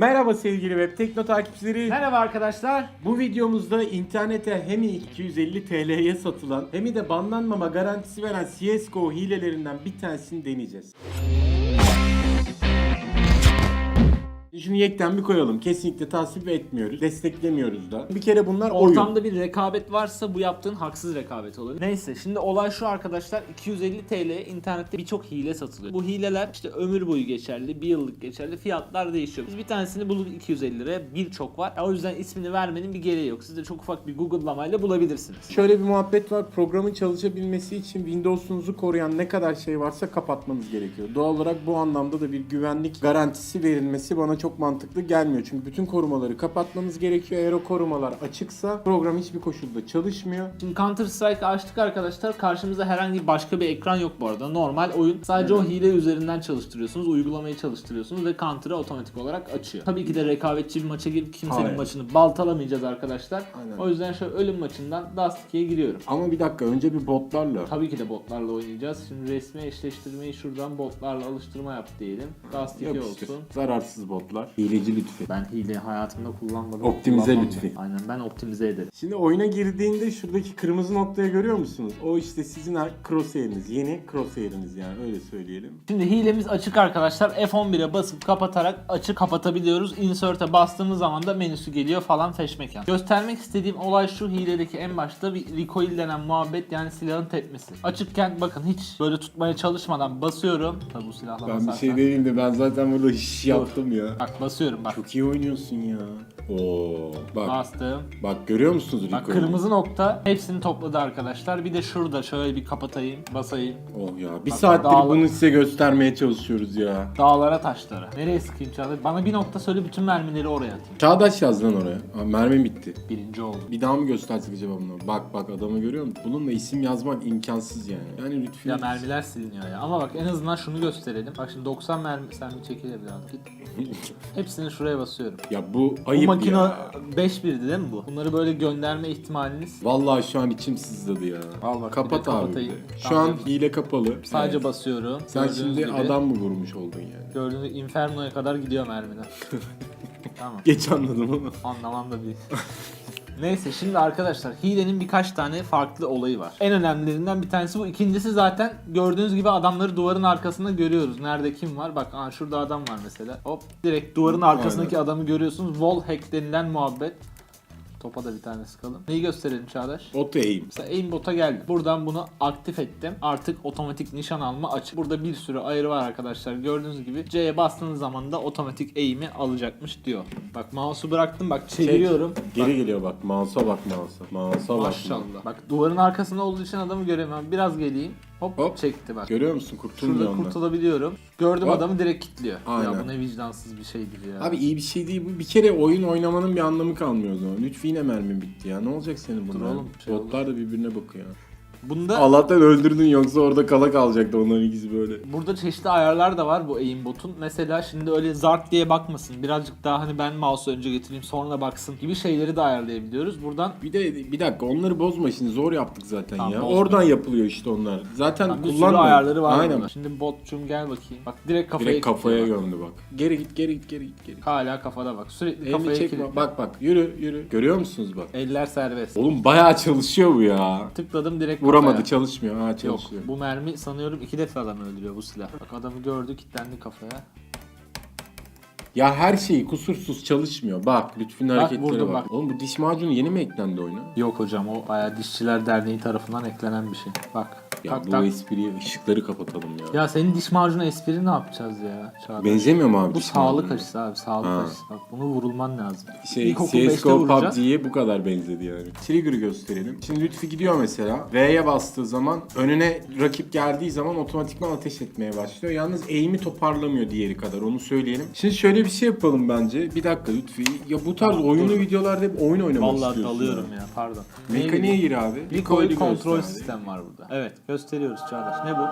Merhaba sevgili Web Tekno takipçileri. Merhaba arkadaşlar. Bu videomuzda internete hem 250 TL'ye satılan hem de banlanmama garantisi veren CSGO hilelerinden bir tanesini deneyeceğiz. Şunu yekten bir koyalım. Kesinlikle tasvip etmiyoruz. Desteklemiyoruz da. Bir kere bunlar oyun. Ortamda bir rekabet varsa bu yaptığın haksız rekabet olur. Neyse şimdi olay şu arkadaşlar 250 TL internette birçok hile satılıyor. Bu hileler işte ömür boyu geçerli, bir yıllık geçerli fiyatlar değişiyor. Biz bir tanesini bulduk 250 liraya birçok var. O yüzden ismini vermenin bir gereği yok. Siz de çok ufak bir Google'lamayla bulabilirsiniz. Şöyle bir muhabbet var. Programın çalışabilmesi için Windows'unuzu koruyan ne kadar şey varsa kapatmanız gerekiyor. Doğal olarak bu anlamda da bir güvenlik garantisi verilmesi bana çok mantıklı gelmiyor. Çünkü bütün korumaları kapatmanız gerekiyor. Eğer o korumalar açıksa program hiçbir koşulda çalışmıyor. Şimdi Counter Strike açtık arkadaşlar. Karşımızda herhangi başka bir ekran yok bu arada. Normal oyun. Sadece o hile üzerinden çalıştırıyorsunuz. Uygulamayı çalıştırıyorsunuz ve Counter'ı otomatik olarak açıyor. Tabii ki de rekabetçi bir maça girip kimsenin Hayır. maçını baltalamayacağız arkadaşlar. Aynen. O yüzden şöyle ölüm maçından Dust 2'ye giriyorum. Ama bir dakika önce bir botlarla. Tabii ki de botlarla oynayacağız. Şimdi resmi eşleştirmeyi şuradan botlarla alıştırma yap diyelim. Dust 2 Yapıştır. olsun. Zararsız botlar. Hileci lütfi. Ben hile hayatımda kullanmadım. Optimize kullanmam da. lütfi. Aynen ben optimize ederim. Şimdi oyuna girdiğinde şuradaki kırmızı noktayı görüyor musunuz? O işte sizin crosshair'iniz. Yeni crosshair'iniz yani öyle söyleyelim. Şimdi hilemiz açık arkadaşlar. F11'e basıp kapatarak açık kapatabiliyoruz. Insert'e bastığımız zaman da menüsü geliyor falan feşmekan. Göstermek istediğim olay şu hiledeki en başta bir recoil denen muhabbet yani silahın tepmesi. Açıkken bakın hiç böyle tutmaya çalışmadan basıyorum. Tabi bu silahla Ben bir basarsan- şey diyeyim de ben zaten burada iş yaptım ya. Bak basıyorum bak. Çok iyi oynuyorsun ya. Oo bak. Bastım. Bak görüyor musunuz Bak recoil'i? kırmızı nokta hepsini topladı arkadaşlar. Bir de şurada şöyle bir kapatayım, basayım. Oh ya bir Bak, saattir dağlar- bunu size göstermeye çalışıyoruz ya. Dağlara taşlara. Nereye sıkayım Çağlar? Bana bir nokta söyle bütün mermileri oraya atayım. Çağdaş yaz lan oraya. Aa, mermim bitti. Birinci oldu. Bir daha mı göstersek acaba bunu? Bak bak adamı görüyor musun? Bununla isim yazmak imkansız yani. Yani lütfen. Ya mermiler siliniyor ya. Ama bak en azından şunu gösterelim. Bak şimdi 90 mermi sen bir çekil biraz git. Hepsini şuraya basıyorum. ya bu Bu ayıp makine ya. 5-1'di değil mi bu? Bunları böyle gönderme ihtimaliniz Vallahi şu an içim sızladı ya. Al bak, bir Kapat de abi. kapatayım. bir de. Şu Tamam. an hile kapalı. sadece Evet. basıyorum. Sen Gördüğünüz şimdi gibi, adam mı vurmuş oldun yani? Gördüğünüz Inferno'ya kadar gidiyor mermiler. tamam. Geç anladım ama. Anlamam da değil. Neyse şimdi arkadaşlar hilenin birkaç tane farklı olayı var. En önemlilerinden bir tanesi bu. İkincisi zaten gördüğünüz gibi adamları duvarın arkasında görüyoruz. Nerede kim var? Bak aa, şurada adam var mesela. Hop direkt duvarın arkasındaki adamı görüyorsunuz. Wall hack denilen muhabbet. Topa da bir tane sıkalım. Neyi gösterelim Çağdaş? Auto aim. Mesela aimbot'a geldim. Buradan bunu aktif ettim. Artık otomatik nişan alma açık. Burada bir sürü ayarı var arkadaşlar. Gördüğünüz gibi C'ye bastığınız zaman da otomatik aim'i alacakmış diyor. Bak mouse'u bıraktım bak çeviriyorum. Geri geliyor bak. Mouse'a bak mouse'a. Mouse'a bak. Maşallah. Bak duvarın arkasında olduğu için adamı göremiyorum. Biraz geleyim. Hop, Hop. çekti bak. Görüyor musun? Kurtulmuyor Şurada kurtulabiliyorum. Gördüm Hop. adamı direkt kilitliyor. Aynen. Ya bu ne vicdansız bir şeydir ya. Abi iyi bir şey değil bu. Bir kere oyun oynamanın bir anlamı kalmıyor o zaman. Lütfi yine mermin bitti ya. Ne olacak senin bunlar? oğlum, şey Botlar da birbirine bakıyor. Bunda Allah'tan öldürdün yoksa orada kala kalacaktı onların ikisi böyle. Burada çeşitli ayarlar da var bu aimbot'un. Mesela şimdi öyle zart diye bakmasın. Birazcık daha hani ben mouse'u önce getireyim sonra baksın gibi şeyleri de ayarlayabiliyoruz. Buradan Bir de bir dakika onları bozma şimdi zor yaptık zaten Tamam, ya. bozma. Oradan yapılıyor işte onlar. Zaten Tam bir sürü ayarları var Aynen. Şimdi botçum gel bakayım. Bak direkt kafaya Direkt kafaya kilitliyor gömdü bak. Geri git geri git geri git geri. bak. Hala kafada bak. Sürekli Elini kafaya çekme. kilitliyor. Bak bak yürü yürü. Görüyor musunuz bak? Eller serbest. Oğlum bayağı çalışıyor bu ya. Tıkladım direkt Vuramadı kafaya. çalışmıyor. Ha Yok çalışıyor. bu mermi sanıyorum iki defa adam öldürüyor bu silah. Bak adamı gördü kilitlendi kafaya. Ya her şeyi kusursuz çalışmıyor. Bak Lütfü'nün hareketleri vurdum bak. bak. Oğlum bu diş macunu yeni mi eklendi oyuna? Yok hocam o bayağı dişçiler derneği tarafından eklenen bir şey. Bak. Ya tak bu tak. espriye ışıkları kapatalım ya. Ya senin diş macunu espri ne yapacağız ya? Çağdaş? Benzemiyor mu abi Bu diş sağlık macunu? aşısı abi sağlık Ha. aşısı. Bak bunu vurulman lazım. Şey İlkokul beşte CSGO vuracağız. PUBG'ye bu kadar benzedi yani. Trigger'ı gösterelim. Şimdi Lütfi gidiyor mesela. V'ye bastığı zaman önüne rakip geldiği zaman otomatikman ateş etmeye başlıyor. Yalnız aim'i toparlamıyor diğeri kadar onu söyleyelim. Şimdi şöyle bir şey yapalım bence. Bir dakika Lütfi. Ya bu tarz oyunlu dur. videolarda hep oyun oynamak Vallahi istiyorsun. dalıyorum ya. ya pardon. Mekaniğe gir abi. Recoil Recoil'i kontrol göster. sistem var burada. Evet gösteriyoruz Çağdaş. Ne bu?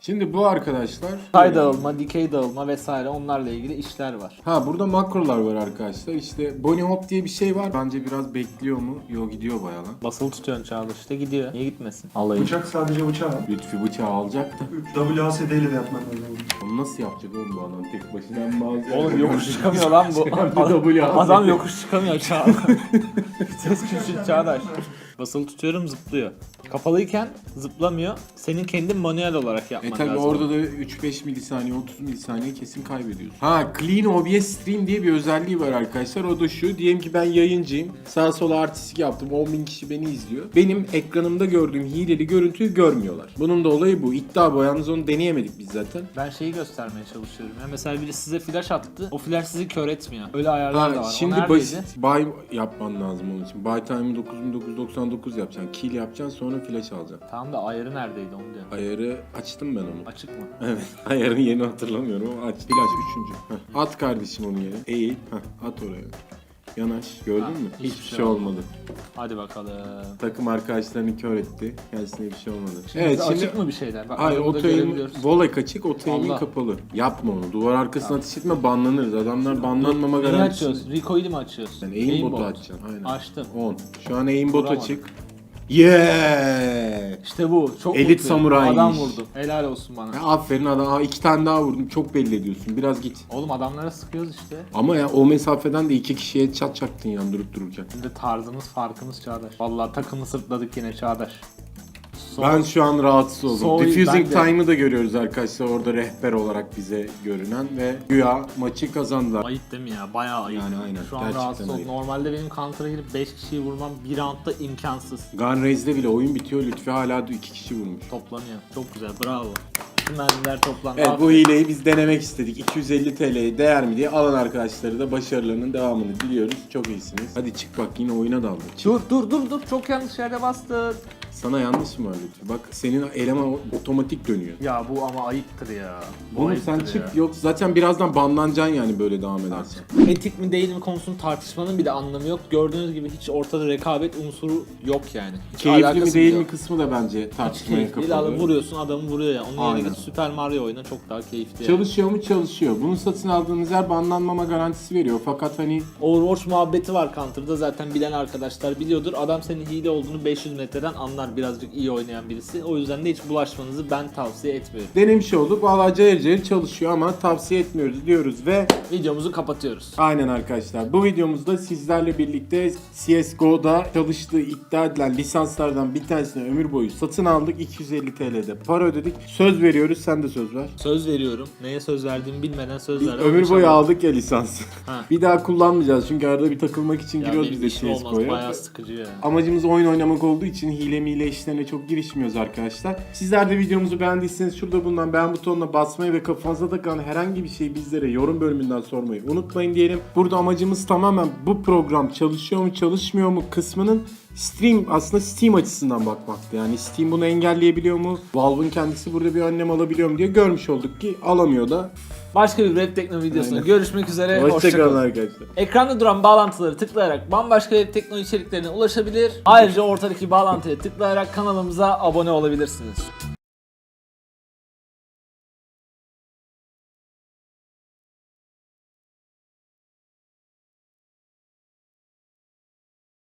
Şimdi bu arkadaşlar. Pay dağılma, dikey dağılma vesaire onlarla ilgili işler var. Ha burada makrolar var arkadaşlar. İşte Bunny Hop diye bir şey var. Bence biraz bekliyor mu? Yok gidiyor bayağı lan. Basılı tutuyorsun Çağdaş işte gidiyor. Niye gitmesin? Alayım. Bıçak sadece bıçağı. Lütfi bıçağı alacak da. WASD ile de yapman lazım. Onu Nasıl yapacak oğlum bu adam tek başına? Ben bazı Oğlum yokuş çıkamıyor lan bu. Adam. Adam yokuş çıkamıyor Çağdaş. Vites küçük Çağdaş. Basılı tutuyorum zıplıyor. Kapalıyken zıplamıyor. Senin kendin manuel olarak E yapman tabi lazım. orada da 3-5 milisaniye 30 milisaniye kesin kaybediyorsun. Ha Clean OBS Stream diye bir özelliği var arkadaşlar. O da şu. Diyelim ki ben yayıncıyım. Sağa sola artistik yaptım. 10 bin kişi beni izliyor. Benim ekranımda gördüğüm hileli görüntüyü görmüyorlar. Bunun da olayı bu. İddia bu. Yalnız onu deneyemedik biz zaten. Ben şeyi göstermeye çalışıyorum. Ya mesela biri size flash attı. O flash sizi kör etmiyor. Öyle ayarlar da Ha, var. şimdi neredeydi? basit buy yapman lazım onun için. Buy time'ı 9999 yapacaksın. Kill yapacaksın sonra flash alacaksın. Tamam da ayarı neredeydi onu diyorum. Ayarı açtım ben onu. Açık mı? Evet. Ayarını yeni hatırlamıyorum ama aç. Flash üçüncü. Heh, At kardeşim onu yere. Eğil. Heh, at oraya. Yanaş. Gördün Ha, mü? hiçbir Hiçbir şey şey olmadı. Hadi bakalım. Takım arkadaşlarını kör etti. Kendisine bir şey olmadı. Şimdi evet şimdi... açık mı bir şeyler? Bak Hayır aramda o tayım görebiliyoruz. volek açık, o tayımın Allah. kapalı. Yapma onu. Duvar arkasına ateş etme banlanırız. Adamlar banlanmama garantisi. açıyoruz? Recoil'i mi açıyoruz? Yani aimbot'u Aimbot. açacaksın. Aynen. Açtım. 10. Şu an aimbot açık. Yeah! İşte bu. Çok Elit mutluyum. samuraymış. Adam vurdu. Helal olsun bana. Ya aferin adam. Aa, iki tane daha vurdum. Çok belli ediyorsun. Biraz git. Oğlum adamlara sıkıyoruz işte. Ama ya o mesafeden de iki kişiye çat çaktın yani durup dururken. Şimdi tarzımız farkımız Çağdaş. Vallahi takımı sırtladık yine Çağdaş. Son- Ben şu an rahatsız oldum. Soy- Diffusing ben de. Time'ı da görüyoruz arkadaşlar orada rehber olarak bize görünen ve güya maçı kazandılar. Ayıp değil mi ya? Bayağı ayıp. Yani aynen, Şu an gerçekten rahatsız oldum. ayıp. Normalde benim counter'a girip 5 kişiyi vurmam bir roundda imkansız. Gun Raise'de bile oyun bitiyor. Lütfi hala iki kişi vurmuş. Toplanıyor. Çok güzel. Bravo. Tüm mermiler toplandı. Evet bu Aferin. hileyi biz denemek istedik. 250 TL'ye değer mi diye alan arkadaşları da başarılarının devamını diliyoruz. Çok iyisiniz. Hadi çık bak yine oyuna daldı. Çık. Dur dur dur dur. Çok yanlış yerde bastın. Sana yanlış mı Lütfi? Bak senin eleman otomatik dönüyor. Ya bu ama ayıptır ya. Bu ayıptır sen ya. çık yok zaten birazdan banlanacaksın yani böyle devam edersen. Etik mi değil mi konusunu tartışmanın bile anlamı yok. Gördüğünüz gibi hiç ortada rekabet unsuru yok yani. Hiç Keyifli mi alakası değil bile mi yok. kısmı da bence Hiç tartışmaya keyifli değil. kapalı. Vuruyorsun adamı vuruyor ya. Onun Aynen. yerine git Super Mario oyna çok daha keyifli. yani. Çalışıyor mu? Çalışıyor. Bunu satın aldığınız yer banlanmama garantisi veriyor. Fakat hani Overwatch muhabbeti var Counter'da zaten bilen arkadaşlar biliyordur. Adam senin hile olduğunu 500 metreden anlar birazcık iyi oynayan birisi. O yüzden de hiç bulaşmanızı ben tavsiye etmiyorum. denemiş olduk. Valla cayır cayır çalışıyor ama tavsiye etmiyoruz diyoruz ve Videomuzu kapatıyoruz. aynen arkadaşlar. Bu videomuzda sizlerle birlikte CSGO'da çalıştığı iddia edilen lisanslardan bir tanesini ömür boyu satın aldık. 250 TL'de para ödedik. Söz veriyoruz. Sen de söz ver. Söz veriyorum. Neye söz verdiğimi bilmeden söz verdim. Ömür boyu İnşallah- aldık ya lisansı. Ha. bir daha kullanmayacağız çünkü arada bir takılmak için Ya giriyoruz biz de. CSGO'ya. Bayağı sıkıcı ya. Amacımız oyun oynamak olduğu için hile mile işlerine çok girişmiyoruz arkadaşlar. Sizler de videomuzu beğendiyseniz şurada bulunan beğen butonuna basmayı ve kafanıza takılan herhangi bir şeyi bizlere yorum bölümünden sormayı unutmayın diyelim. Burada amacımız tamamen bu program çalışıyor mu çalışmıyor mu kısmının Stream aslında Steam açısından bakmaktı. Yani Steam bunu engelleyebiliyor mu? Valve'ın kendisi burada bir önlem alabiliyor mu diye görmüş olduk ki alamıyor da. Başka bir Web Tekno videosunda Aynen. görüşmek üzere. Hoşçakalın arkadaşlar. Ekranda duran bağlantıları tıklayarak bambaşka Web Tekno içeriklerine ulaşabilir. Ayrıca ortadaki bağlantıya tıklayarak kanalımıza abone olabilirsiniz.